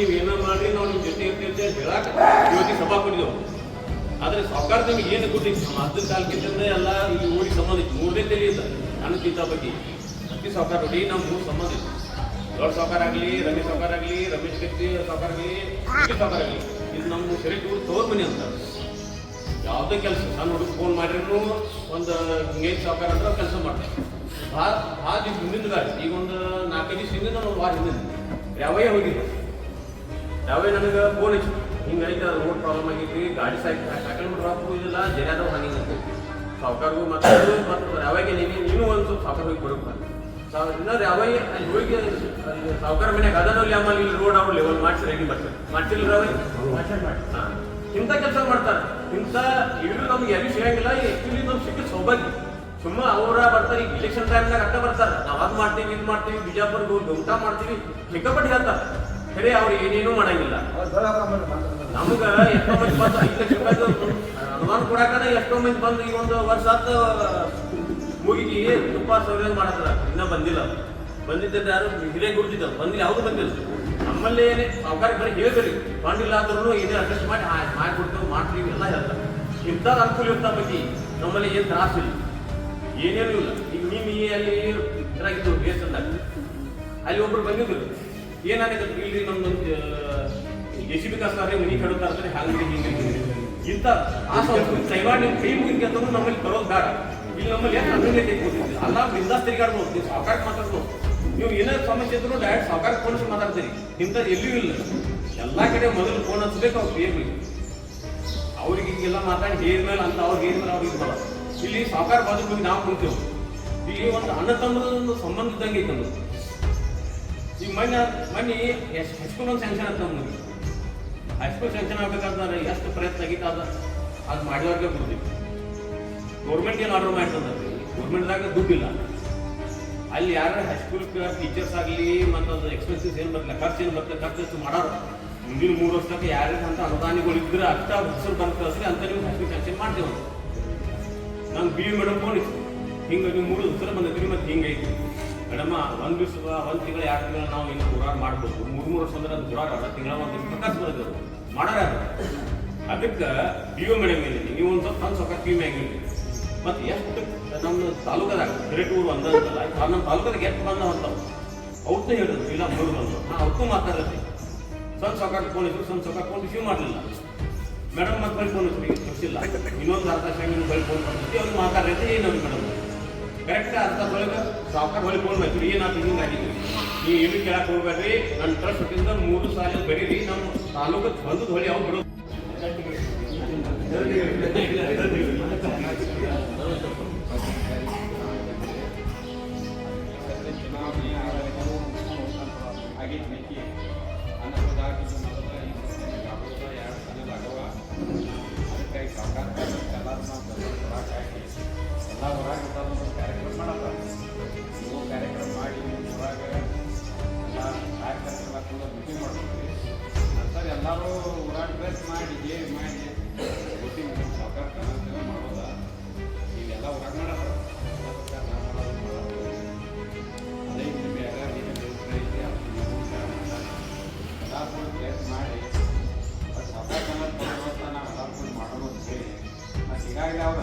ನೀವು ಏನೋ ಮಾಡ್ರಿ ನಾವು ನಿಮ್ ಜೊತೆ ಇರ್ತೀವಿ ಅಂತ ಹೇಳಾಕ ಇವತ್ತಿಗೆ ಸಭಾ ಕೊಟ್ಟಿದ್ದೆವು. ಆದ್ರೆ ಸರ್ಕಾರ ನಿಮ್ಗೆ ಏನು ಕೊಟ್ಟಿತ್ತು ನಮ್ಮ ಹತ್ತು ಕಾಲಕ್ಕಿಂತ ಎಲ್ಲ ಇಲ್ಲಿ ಊರಿಗೆ ಸಂಬಂಧ ಇತ್ತು ಮೂರನೇ ತಲೆ ಇಲ್ಲ. ಬಗ್ಗೆ. ಅತಿ ಸರ್ಕಾರ ನೋಡಿ ನಮ್ಮ ಮೂರು ಸಂಬಂಧ ಇತ್ತು ದೊಡ್ಡ ಸರ್ಕಾರ ಆಗಲಿ ರಮೇಶ್ ಸರ್ಕಾರ ಆಗಲಿ, ರಮೇಶ್ ಕತ್ತಿ ಸರ್ಕಾರ ಆಗಲಿ ಸರ್ಕಾರ ಆಗಲಿ, ಇದು ನಮ್ಮ ಸರಿ ಊರು ತೋರ್ ಮನೆ ಅಂತ. ಯಾವುದೇ ಕೆಲಸ ನಾನು ಹುಡುಗ ಫೋನ್ ಮಾಡಿದ್ರು, ಒಂದು ಏನ್ ಸರ್ಕಾರ ಅಂದ್ರೆ ಕೆಲಸ ಮಾಡ್ತಾರೆ. ಭಾಳ ಭಾಳ ದಿವ್ಸ ಹಿಂದಿನ ಈಗ ಒಂದು ನಾಲ್ಕೈದು ದಿವಸ ಹಿಂದಿನ ಒಂದು ವಾರ ಹಿಂದಿನ. ಯಾವೇ ಹೋಗಿದ್ದೆ ಯಾವೇ ನನಗೆ ಫೋನ್ ಹಚ್ಚಿ. ಅದು ರೋಡ್ ಪ್ರಾಬ್ಲಮ್ ಆಗೈತಿ, ಗಾಡಿ ಸಾಕಿ ಸಾಕೊಂಡು ರಾಕು ಇದಿಲ್ಲ ಜರ್ಯಾದವ್ ಹಂಗೆ ಅಂತ ಸಾವುಕಾರ್ಗೂ ಮತ್ತೆ ಮತ್ತು ಯಾವಾಗ ನೀನು ನೀವು ಒಂದು ಸ್ವಲ್ಪ ಸಾವುಕಾರ ಹೋಗಿ ಬರೋದು ಇನ್ನೊಂದು ಯಾವಾಗ ಅಲ್ಲಿ ಹೋಗಿ ಸಾವುಕಾರ ಮನ್ಯಾಗ ಅದರಲ್ಲಿ ಆಮೇಲೆ ಇಲ್ಲಿ ರೋಡ್ ಅವ್ರು ಲೆವೆಲ್ ಮಾಡಿಸಿ ರೆಡಿ ಮಾಡ್ತಾರೆ ಮಾಡ್ತಿಲ್ಲ ಹಾಂ. ಇಂಥ ಕೆಲಸ ಮಾಡ್ತಾರೆ. ಇಂಥ ಇವರು ನಮ್ಗೆ ಎಲ್ಲಿ ಸಿಗಂಗಿಲ್ಲ ಆ್ಯಕ್ಚುಲಿ ನಮ್ಗೆ ಸಿಕ್ಕ ಸೌಭಾಗ್ಯ. ಸುಮ್ಮ ಅವರ ಬರ್ತಾರೆ, ಈಗ ಇಲೆಕ್ಷನ್ ಟೈಮ್ನಾಗ ಅಟ್ಟ ಬರ್ತಾರೆ. ನಾವು ಅದು ಮಾಡ್ತೀವಿ, ಇದು ಮಾಡ್ತೀವಿ, ಬಿಜಾಪುರ್ಗೆ ಹೋಗಿ ಊಟ ಮಾಡ್ತೀವಿ. ಸಿಕ್ಕಾಪಟ್ಟೆ ಹೇಳ್ತಾರೆ. ಖರೆ ಅವ್ರು ಏನೇನು ಮಾಡಂಗಿಲ್ಲ. ನಮ್ಗ ಎಷ್ಟೋ ಮಂದಿ ಬಂದು ಐದು ಲಕ್ಷ ರೂಪಾಯಿ ಮಂದಿ ಬಂದು ಈ ಒಂದು ವರ್ಷ ಹತ್ತು ಮುಗಿಗಿ ತುಪ್ಪ ಸೌಲಭ್ಯ ಮಾಡತ್ತಾರ ಇನ್ನ ಬಂದಿಲ್ಲ ಬಂದಿದ್ದರೆ ಯಾರು? ಹಿರಿಯ ಗುರುತಿದ್ದ ಬಂದಿಲ್ಲ ಯಾವುದು ಬಂದಿಲ್ಲ. ನಮ್ಮಲ್ಲಿ ಏನೇ ಸಾವುಕಾರ ಬರೀ ಹೇಳ್ತೀರಿ ಇಲ್ಲ ಆದ್ರೂ ಏನೇ ಅಡ್ಜಸ್ಟ್ ಮಾಡಿ ಮಾಡಿಬಿಟ್ಟು ಮಾಡ್ತೀವಿ, ಎಲ್ಲ ಹೇಳ್ತಾರೆ. ಇಂಥದ್ದು ಅನುಕೂಲ ಇರ್ತಾ ಬಗ್ಗೆ ನಮ್ಮಲ್ಲಿ ಏನು ತ್ರಾಸಿಲ್ಲ ಏನೇನು ಇಲ್ಲ. ಈಗ ಈ ಅಲ್ಲಿ ಇದ್ರಾಗಿದ್ದು ದೇಶದಾಗ ಅಲ್ಲಿ ಒಬ್ರು ಬಂದಿದ್ರು. ಏನಾಗಿದೆ ಇಲ್ಲಿ ನಮ್ದು ಎ ಸಿ ಬಿ ಕಾಸ್ತಾರೆ ಮನಿ ಕಡುತ್ತಾ ಹಾಗೆ ಹಂಗೆ ಇಂಥ ಆ ಸಂಸ್ಕೃತಿ ಕೈ ಮುಗಿದ ಅಂತಂದ್ರೆ ನಮ್ಮಲ್ಲಿ ಬರೋದು ಬೇಡ. ಇಲ್ಲಿ ನಮ್ಮಲ್ಲಿ ಏನು ಅನುಮತಿ ಕೊಟ್ಟಿದ್ವಿ ಅಲ್ಲ ಬಿಂದಾಸ್ ತಿರುಗಾಡ್ಬೋದು ನೀವು ಸಾಕಾರ ಮಾತಾಡ್ಬೋದು. ನೀವು ಏನೇ ಸಮಸ್ಯೆ ಇದ್ರು ಡೈರೆಕ್ಟ್ ಸಾಕಾರ ಫೋನ್ ಮಾತಾಡ್ತೀರಿ. ಇಂಥದ್ದು ಎಲ್ಲೂ ಇಲ್ಲ. ಎಲ್ಲ ಕಡೆ ಮೊದಲು ಫೋನ್ ಹಚ್ಬೇಕು ಅವ್ರು ಬೇರ್ಬೇಕು ಅವ್ರಿಗೆ ಹಿಂಗೆಲ್ಲ ಮಾತಾಡಿ ಹೇಳಿದ್ಮೇಲೆ ಅಂತ ಅವ್ರಿಗೆ ಹೇಳಿದ್ಮೇಲೆ ಅವ್ರಿಗೆ ಬರೋದು ಇಲ್ಲಿ ಸಾಕಾರ ಬಾಜು ಹೋಗಿ ನಾವು ಕುಂತೇವೆ. ಇಲ್ಲಿ ಒಂದು ಅಣ್ಣ ತಮ್ಮದ ಒಂದು ಸಂಬಂಧ ಇದ್ದಂಗೆ ಐತೆ ಈಗ ಮೊನ್ನೆ ಮೊನ್ನೆ ಎಷ್ಟು ಹೈಸ್ಕೂಲ್ ಒಂದು ಸ್ಯಾಂಕ್ಷನ್ ಅಂತ ನಮ್ಗೆ ಹೈಸ್ಕೂಲ್ ಸ್ಯಾಂಕ್ಷನ್ ಆಗ್ಬೇಕಾದ್ರೆ ಎಷ್ಟು ಪ್ರಯತ್ನ ಆಗಿತ್ತು ಅದು. ಅದು ಮಾಡೋರ್ಗೆ ಬಿಡ್ತೀವಿ ಗೌರ್ಮೆಂಟ್ ಏನು ಆರ್ಡರ್ ಮಾಡ್ತಂದ್ರೆ ಗೌರ್ಮೆಂಟ್ದಾಗ ದುಡ್ಡಿಲ್ಲ. ಅಲ್ಲಿ ಯಾರು ಹೈಸ್ಕೂಲ್ ಟೀಚರ್ಸ್ ಆಗಲಿ ಮತ್ತು ಅದು ಎಕ್ಸ್ಪೆನ್ಸಸ್ ಏನು ಬರ್ತಲ್ಲ ಖರ್ಚು ಏನು ಬರ್ತದೆ ಖರ್ಚು ಎಷ್ಟು ಮಾಡೋರು. ಮುಂದಿನ ಮೂರು ವರ್ಷಕ್ಕೆ ಯಾರಿಗೆ ಅಂತ ಅನುದಾನಿಗಳು ಇದ್ರೆ ಅಷ್ಟ ಹೆಸರು ಬಂದು ಕಳಿಸ್ರಿ ಅಂತ ನೀವು ಹೈಸ್ಕೂಲ್ ಸ್ಯಾಂಕ್ಷನ್ ಮಾಡ್ತೀವಿ ನಾನು ಬಿ ಮೇಡಮ್ ಫೋನ್ ಇತ್ತು. ಹಿಂಗೆ ನೀವು ಮೂರು ಹೆಸರು ಬಂದಿದ್ರಿ ಮತ್ತು ಹಿಂಗೆ ಐತಿ. ಮೇಡಮ್ ಒಂದು ದಿವಸ ಒಂದು ತಿಂಗಳು, ಎರಡು ತಿಂಗಳು ನಾವು ಇನ್ನು ಗುರಾರ್ ಮಾಡ್ಬೋದು. ಮೂರು ಮೂರು ವರ್ಷ ಅಂದ್ರೆ ಅದು ಅಲ್ಲ ತಿಂಗಳ, ಒಂದು ಪ್ರಕಾಶ ಬರೋದು ಮಾಡಾರ ಅದಕ್ಕೆ ಪಿ ಯು ಮೇಡಮ್ ಇಲ್ಲಿ, ನೀವು ಒಂದು ಸ್ವಲ್ಪ ನನ್ನ ಸ್ವಲ್ಪ ಪಿ ಮ್ಯಾಗ ಮತ್ತು ಎಷ್ಟು ನಮ್ಮ ತಾಲೂಕದಾಗ ರೇಟ್ ಊರು ಅಂದಲ್ಲ ನಮ್ಮ ತಾಲೂಕದಾಗ ಎಷ್ಟು ಬಂದ ಅಂತಾವ ಅವ್ರನ್ನ ಹೇಳಿದ್ರು ಇಲ್ಲ ಮೂರು ಬಂದು ನಾ ಅವ್ರಿಗೂ ಮಾತಾಡತ್ತೆ ಸಣ್ಣ ಫೋನ್ ಇದ್ರು ಸಣ್ಣ ಸೊಕ್ಕ ಫೋನ್ ರಿಸೀವ್ ಮಾಡಲಿಲ್ಲ. ಮೇಡಮ್ ಮತ್ತೆ ಬಳಿ ಫೋನ್ ಇತ್ತು ಗೊತ್ತಿಲ್ಲ. ಇನ್ನೊಂದು ಅರ್ಧ ಶಾಂಗ್ ಬಳಿ ಫೋನ್ ಮಾಡ್ತೀವಿ ಅವ್ರು ಮಾತಾಡೈತೆ ಏನು ಮೇಡಮ್ ಕರೆಕ್ಟ್ ಅರ್ಥ ಅರ್ಥದೊಳಗೆ ಸಾಫ್ಟ್ವೇರ್ ಹೊಲಿಕೊಂಡು ಬಂದ್ರಿ ಏನು ನಾವು ಹಿಂಗೆ ಆಗಿದ್ದೀವಿ ನೀವು ಏನು ಕೇಳಕ್ಕೆ ಹೋಗ್ಬೇಡ್ರಿ. ನನ್ನ ಟ್ರಸ್ಟ್ ಹೊಟ್ಟಿಂದ ಮೂರು ಸಾಲ ಬರೀರಿ. ನಮ್ಮ ತಾಲೂಕು ಬಂದು ಹೊಳಿ ಅವ್ರು ಬಿಡು ಚುನಾವಣೆಯ ಆಗಲಿಗಳು ಅನ್ನೋದಾಗಿ ಎಲ್ಲರೂ ಓಡಾಡ್ಬೇಕು ಮಾಡಿ ಏನು ಮಾಡಿ ವೋಟಿಂಗ್ ಸರ್ಕಾರ ಮಾಡೋದ ಇವೆಲ್ಲ ಹೊರಗಡೆ ಅದೇ ಬೇಗ ಐತಿ ಎಲ್ಲ ಫುಲ್ ಪ್ಲೇಸ್ ಮಾಡಿ ಸರ್ಕಾರ ನಾವು ಎಲ್ಲ ಫುಲ್ ಮಾಡೋದು ಹೇಳಿ. ಅದು ಹೀಗಾಗಿ ಅವ್ರ